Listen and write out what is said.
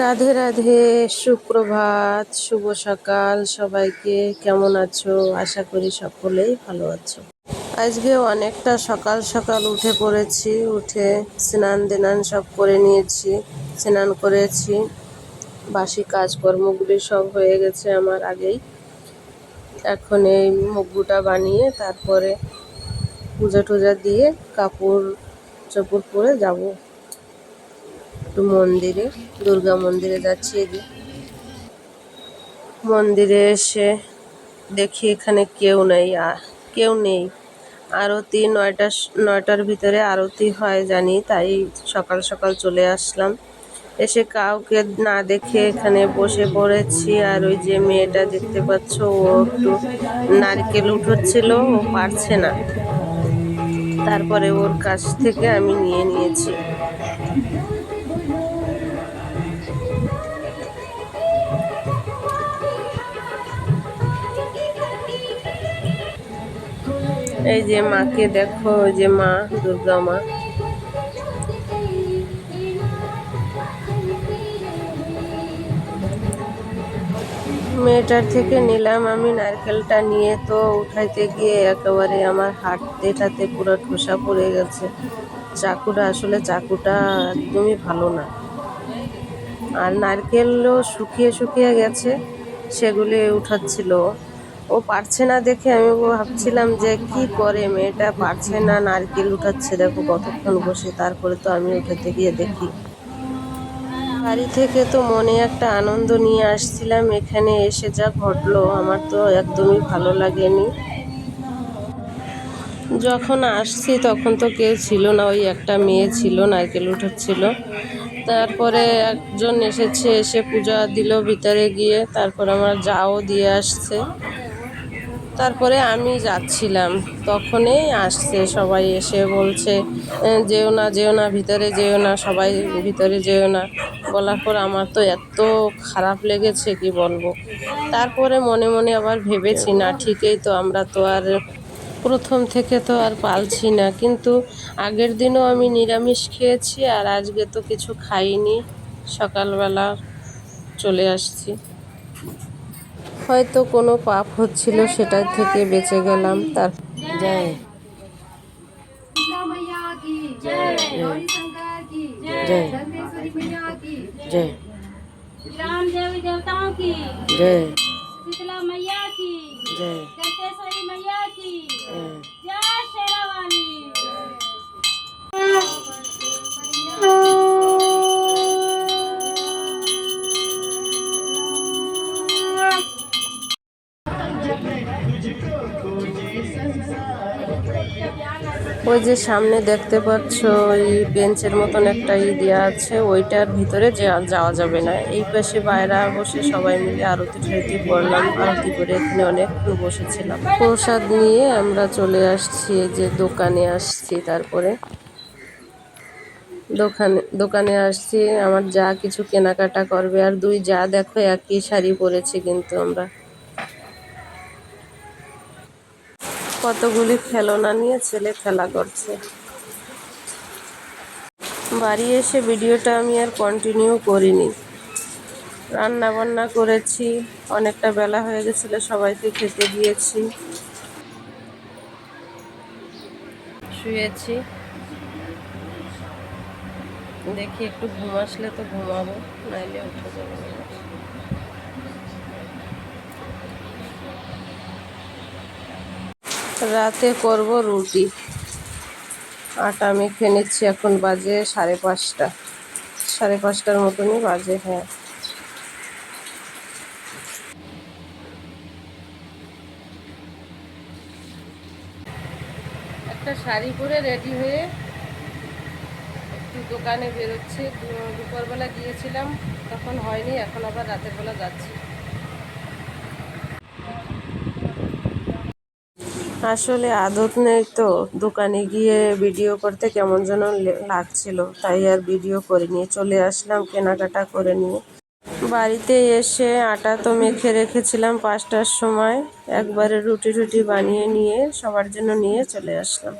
রাধে রাধে, সুপ্রভাত, শুভ সকাল। সবাইকে কেমন আছো? আশা করি সকলেই ভালো আছো। আজকে অনেকটা সকাল সকাল উঠে পড়েছি, উঠে স্নান দেনান সব করে নিয়েছি, স্নান করেছি। বাসি কাজকর্মগুলি সব হয়ে গেছে আমার আগেই। এখন এই মুগুটা বানিয়ে তারপরে পূজা টুজা দিয়ে কাপড় চোপড় পরে যাব। একটু মন্দিরে, দুর্গা মন্দিরে যাচ্ছি এদিকে। মন্দিরে এসে দেখি এখানে কেউ নেই কেউ নেই। আরতি নয়টা নয়টার ভিতরে আরতি হয় জানি, তাই সকাল সকাল চলে আসলাম। এসে কাউকে না দেখে এখানে বসে পড়েছি, আর ওই যে মেয়েটা দেখতে পাচ্ছ, ও একটু নারকেল উঠোচ্ছিল, ও পারছে না। তারপরে ওর কাছ থেকে আমি নিয়ে নিয়েছি। এই যে মাকে দেখো যে মা, দুর্গা মা। মেয়েটার থেকে নিলাম আমি নারকেলটা নিয়ে, তো উঠাইতে গিয়ে একেবারে আমার হাঁটতে টাতে পুরো ঠোসা পড়ে গেছে। চাকুটা, আসলে চাকুটা একদমই ভালো না। আর নারকেলও শুকিয়ে শুকিয়ে গেছে, সেগুলি উঠাচ্ছিল ও পারছে না দেখে আমি ভাবছিলাম যে কি করে, মেয়েটা পারছে না, নারকেল উঠাচ্ছে, দেখো কতক্ষণ বসে, তারপরে তো আমি উঠাতে গিয়ে দেখি। বাড়ি থেকে তো মনে একটা আনন্দ নিয়ে আসছিলাম, এখানে এসে যা ঘটলো, আমার তো একদমই ভালো লাগেনি। যখন আসছি তখন তো কেউ ছিল না, ওই একটা মেয়ে ছিল, নারকেল উঠাচ্ছিল। তারপরে একজন এসেছে, এসে পূজা দিল ভিতরে গিয়ে, তারপর আমার যাও দিয়ে আসছে। তারপরে আমি যাচ্ছিলাম। তখনই আসছে সবাই এসে বলছে যেও না যেও না, ভিতরে যেও না, সবাই ভিতরে যেও না। বলার পর আমার তো এত খারাপ লেগেছে, কি বলব। তারপরে মনে মনে আবার ভেবেছি, না, ঠিকই তো, আমরা তো আর প্রথম থেকে তো আর পালছি না। কিন্তু আগের দিনও আমি নিরামিষ খেয়েছি আর আজকে তো কিছু খাইনি। সকালবেলা চলে আসছি। হয়তো কোনো পাপ হচ্ছিল সেটা থেকে বেঁচে গেলাম তার জয় জয় জয় राम देवी देवताओं की জয় शीतला मैया की জয় दंतेश्वरी मैया की জয় जय शेरावाली ওই যে সামনে দেখতে পাচ্ছ, ওই বেঞ্চের মতন একটা ই দেওয়া আছে, ওইটার ভিতরে যাওয়া যাবে না। এই পাশে বাইরে বসে সবাই মিলে আরতি ঠারতি করলাম, আরতি করে এখানে অনেকক্ষণ বসেছিলাম। প্রসাদ নিয়ে আমরা চলে আসছি যে দোকানে আসছি তারপরে। দোকানে দোকানে আসছি, আমার যা কিছু কেনাকাটা করবে, আর দুই যা দেখো একই শাড়ি পরেছি কিন্তু আমরা। কতগুলি খেলনা নিয়ে ছেলে খেলা করছে? বাড়ি এসে ভিডিওটা আমি আর কন্টিনিউ করিনি। রান্না বান্না করেছি, অনেকটা বেলা হয়ে গেছিল, সবাইকে খেতে দিয়েছি। শুয়েছি। দেখি একটু ঘুম আসলে তো ঘুমাবো, নাইলে উঠে যাব। রাতে করব রুটি। আটা মেখে নিচ্ছি, এখন বাজে সাড়ে পাঁচটা। সাড়ে পাঁচটার মতনই বাজে হ্যাঁ। একটা শাড়ি পরে রেডি হয়ে একটু দোকানে বেরোচ্ছে। দুপুরবেলা গিয়েছিলাম, তখন হয়নি, এখন আবার রাতের বেলা যাচ্ছি। আসলে আদত নেই তো। দোকানে গিয়ে ভিডিও করতে কেমন যেন লাগছিল। তাই আর ভিডিও করে নিয়ে চলে আসলাম কেনাকাটা করে নিয়ে। বাড়িতে এসে আটা তো মেখে রেখেছিলাম পাঁচটার সময়। একবারে রুটি রুটি বানিয়ে নিয়ে সবার জন্য নিয়ে চলে আসলাম।